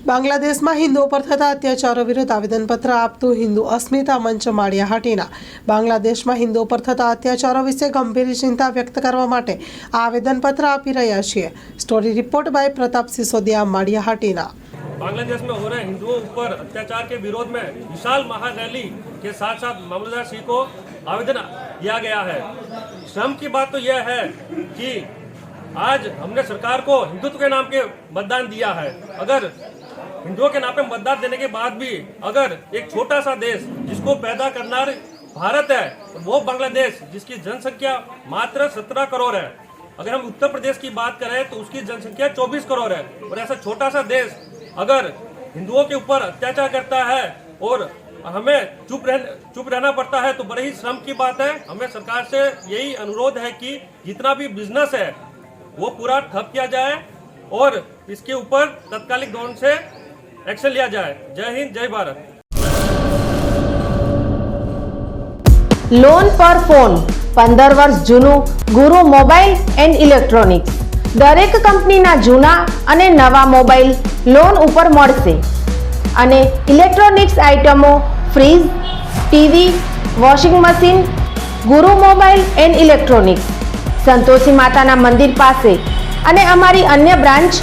બાંગ્લાદેશમાં હિન્દુઓ પર થતા અત્યાચારો વિરુદ્ધ આવેદનપત્ર આપતું હિન્દુ અસ્મિતા મંચ માળિયાહાટીના બાંગ્લાદેશમાં હિન્દુઓ પર થતા અત્યાચારો વિશે ગંભીર ચિંતા વ્યક્ત કરવા માટે આ આવેદનપત્ર આપી રહ્યા છીએ story report by Pratap Sisodiya Maliyahatina Bangladesh में हो रहे हिंदुओं ऊपर अत्याचार के विरोध में विशाल महारैली के साथ साथ मामलेदार सिंह को आवेदन किया गया है श्रम की बात तो यह है कि आज हमने सरकार को हिंदुत्व के नाम के मतदान दिया है अगर हिंदुओं के नाम पे मतदान देने के बाद भी अगर एक छोटा सा देश जिसको पैदा करना भारत है और वो बांग्लादेश, जिसकी जनसंख्या मात्र सत्रह करोड़ है। अगर हम उत्तर प्रदेश की बात करें तो उसकी जनसंख्या 24 करोड़ है। और ऐसा छोटा सा देश अगर हिंदुओं के ऊपर अत्याचार करता है और हमें चुप रह, चुप रहना पड़ता है तो बड़े ही श्रम की बात है। हमें सरकार से यही अनुरोध है कि जितना भी बिज़नेस है, वो पूरा ठप किया जाए और इसके ऊपर तत्कालिक दौर से एक्शन लिया जाए जय हिंद जय भारत લોન પર ફોન પંદર વર્ષ જૂનું ગુરુ મોબાઈલ એન્ડ ઇલેક્ટ્રોનિક્સ દરેક કંપનીના જૂના અને નવા મોબાઈલ લોન ઉપર મળશે અને ઇલેક્ટ્રોનિક્સ આઇટમો fridge TV washing machine Guru mobile and electronics Santoshi માતાના મંદિર પાસે અને અમારી અન્ય બ્રાન્ચ